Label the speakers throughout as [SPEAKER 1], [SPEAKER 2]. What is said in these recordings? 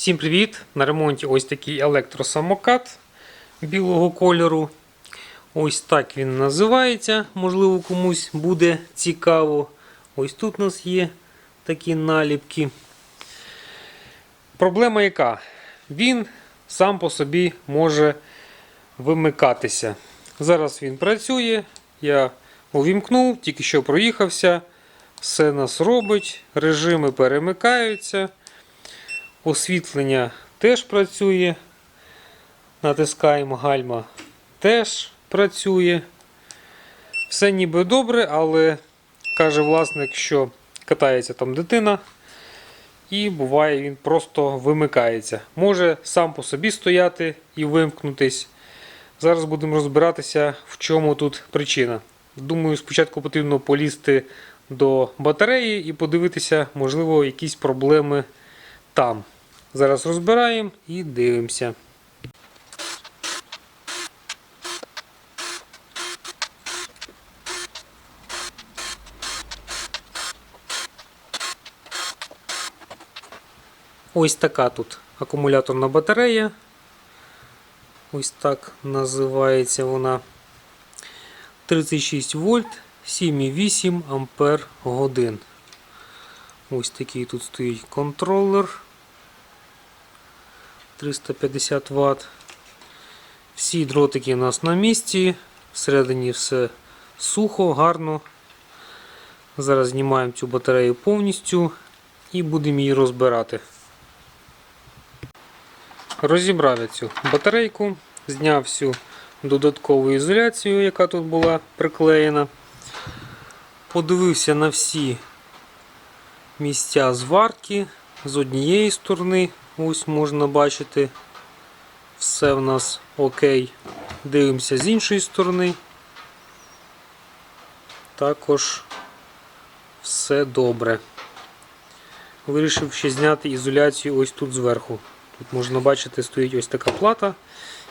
[SPEAKER 1] Всім привіт! На ремонті ось такий електросамокат білого кольору. Ось так він називається. Можливо, комусь буде цікаво. Ось тут у нас є такі наліпки. Проблема яка? Він сам по собі може вимикатися. Зараз він працює. Я увімкнув, тільки що проїхався. Все нас робить, режими перемикаються. Освітлення теж працює. Натискаємо гальма теж працює. Все ніби добре, але каже власник, що катається там дитина. І буває, він просто вимикається. Може сам по собі стояти і вимкнутись. Зараз будемо розбиратися, в чому тут причина. Думаю, спочатку потрібно полізти до батареї і подивитися, можливо, якісь проблеми там. Зараз розбираємо і дивимося. Ось така тут акумуляторна батарея. Ось так називається вона. 36 вольт, 7,8 ампер годин. Ось такий тут стоїть контролер. 350 Вт. Всі дротики у нас на місці. Всередині все сухо, гарно. Зараз знімаємо цю батарею повністю і будемо її розбирати. Розібрав я цю батарейку, зняв всю додаткову ізоляцію, яка тут була приклеєна. Подивився на всі місця зварки з однієї сторони. Ось можна бачити, все в нас окей. Дивимося з іншої сторони. Також все добре. Вирішив ще зняти ізоляцію ось тут зверху. Тут можна бачити, стоїть ось така плата,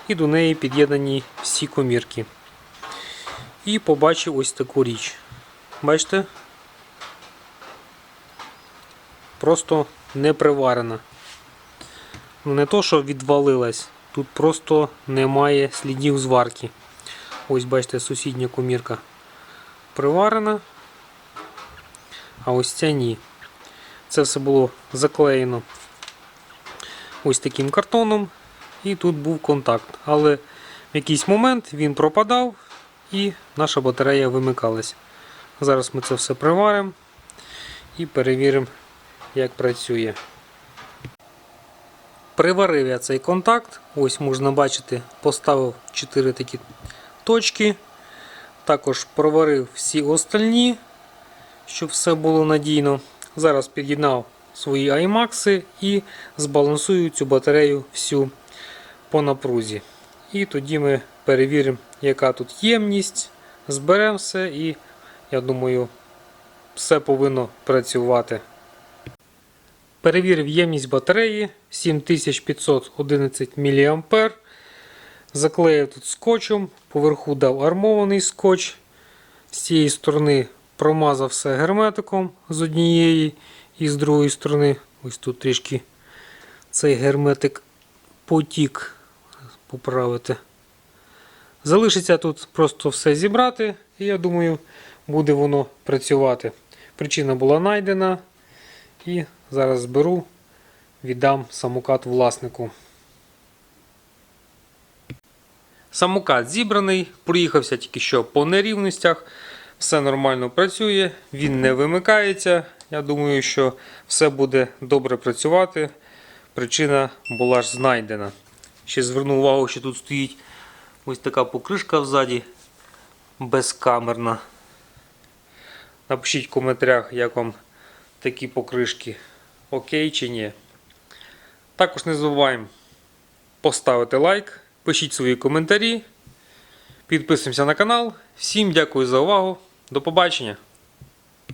[SPEAKER 1] і до неї під'єднані всі комірки. І побачив ось таку річ. Бачите? Просто не приварена. Ну, не то, що відвалилась, тут просто немає слідів зварки. Ось, бачите, сусідня комірка приварена, а ось ця ні. Це все було заклеєно ось таким картоном, і тут був контакт. Але в якийсь момент він пропадав і наша батарея вимикалась. Зараз ми це все приваримо і перевіримо, як працює. Приварив я цей контакт, ось можна бачити, поставив 4 такі точки. Також проварив всі остальні, щоб все було надійно. Зараз під'єднав свої iMax і збалансую цю батарею всю по напрузі. І тоді ми перевіримо, яка тут ємність, зберемо все і, я думаю, все повинно працювати. Перевірив ємність батареї 7511 мА. Заклеїв тут скотчем, поверху дав армований скотч. З цієї сторони промазав все герметиком з однієї і з другої сторони. Ось тут трішки цей герметик потік поправити. Залишиться тут просто все зібрати, і я думаю, буде воно працювати. Причина була знайдена. І зараз зберу, віддам самокат власнику. Самокат зібраний, проїхався тільки що по нерівностях. Все нормально працює, він не вимикається. Я думаю, що все буде добре працювати. Причина була ж знайдена. Ще зверну увагу, що тут стоїть ось така покришка взаді безкамерна. Напишіть в коментарях, як вам такі покришки. Окей чи ні. Також не забуваємо поставити лайк, пишіть свої коментарі, підписуємося на канал. Всім дякую за увагу. До побачення!